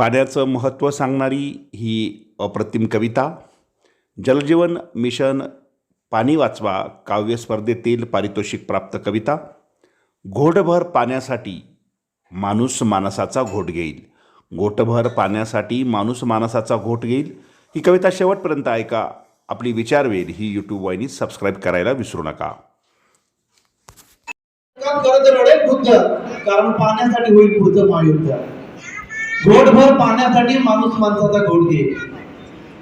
पाण्याचं महत्त्व सांगणारी ही अप्रतिम कविता जलजीवन मिशन पाणी वाचवा काव्य स्पर्धेतील पारितोषिक प्राप्त कविता घोटभर पाण्यासाठी माणूस मानसाचा घोट घेईल. घोटभर पाण्यासाठी माणूस मानसाचा घोट घेईल. ही कविता शेवटपर्यंत ऐका. आपली विचारवेल ही यूट्यूब वाहिनी सबस्क्राईब करायला विसरू नका. करत रडेल बुद्ध कारण पाण्यासाठी होईल पुढचं महायुद्ध. घोटभर पाण्यासाठी माणूस माणसाचा घोट घे.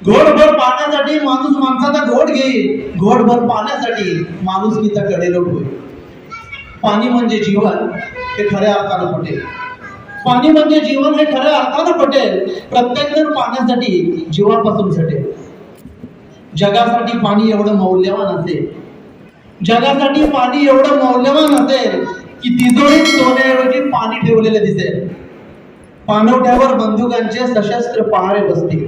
घोटभर पाण्यासाठी माणूस माणसाचा घोट घे. घोटभर पाण्यासाठी माणुसकीचा कडेलोट होईल. पाणी म्हणजे जीवन हे खऱ्या अर्थानं पटेल. पाणी म्हणजे जीवन हे खऱ्या अर्थानं पटेल. प्रत्येक जण पाण्यासाठी जीवापासून सटेल. जगासाठी पाणी एवढं मौल्यवान असेल. जगासाठी पाणी एवढं मौल्यवान असेल की तिजोरीत सोन्याऐवजी पाणी ठेवलेलं दिसेल. पानवट्यावर बंदुकांचे सशस्त्र पहारे बसतील.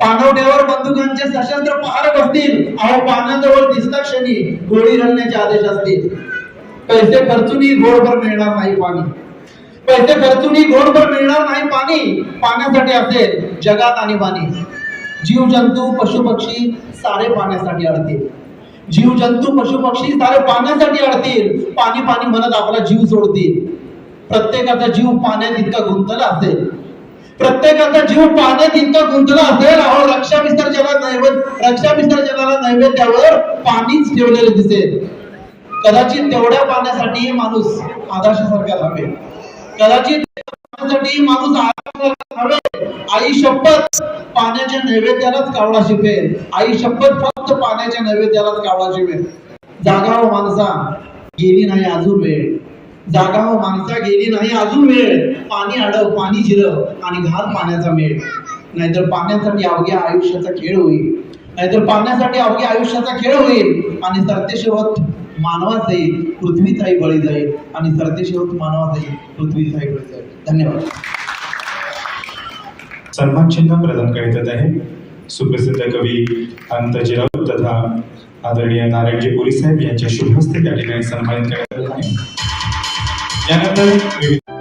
पानवट्यावर बंदुकांचे सशस्त्र पहारे बसतील. अहो पानाजवळ दिसता क्षणी गोळी घालण्याचे आदेश असतील. पैसे खर्चूनही घोडभर मिळणार नाही पाणी. पैसे खर्चूनही घोडभर मिळणार नाही पाणी. पाण्यासाठी असेल जगात आणि पाणी. जीव जंतू पशु पक्षी सारे पाण्यासाठी अडतील. जीव जंतू पशु पक्षी सारे पाण्यासाठी अडतील. पाणी पाणी म्हणत आपला जीव सोडतील. प्रत्येकाचा जीव पाण्यात इतका गुंतला असेल. प्रत्येकाचा जीव पाण्यात इतका गुंतला असेल अहो रक्षा विसर्जनाला नैवेद्य रक्षा विसर्जनाला नैवेद्यावर पाणीच ठेवलेले दिसेल. कदाचित तेवढ्या पाण्यासाठी माणूस आदर्शासारखा हवे कदाचित पाण्यासाठी माणूस हवे आई शपथ पाण्याच्या नैवेद्यालाच कावळा शिपेल. आई शपथ फक्त पाण्याच्या नैवेद्यालाच कावळा शिपेल. जागा माणसा गेली नाही अजून वेळ. जागा माणसा गेली नाही अजून वेळ. पाणी अडव पाणी जिरव आणि घाल पाण्याचा मेळ. नाहीतर पाण्यासाठी अवघ्या आयुष्याचा खेळ होईल. नाहीतर पाण्यासाठी अवघ्या आयुष्याचा खेळ होईल. आणि सरतेशेवत मानवाच येईल पृथ्वीचाही बळी जाईल. आणि सरतेशेवत मानवाच येईल पृथ्वीचाही बळी जाईल. धन्यवाद. सन्मान चिन्ह प्रदान करण्यात आहे. सुप्रसिद्ध कवी अंतजीराव तथा आदरणीय नारायणजी पोलीस साहेब यांच्या शुभ हस्ते त्या ठिकाणी सन्मानित करण्यात आले आहे. ഞങ്ങളുടെ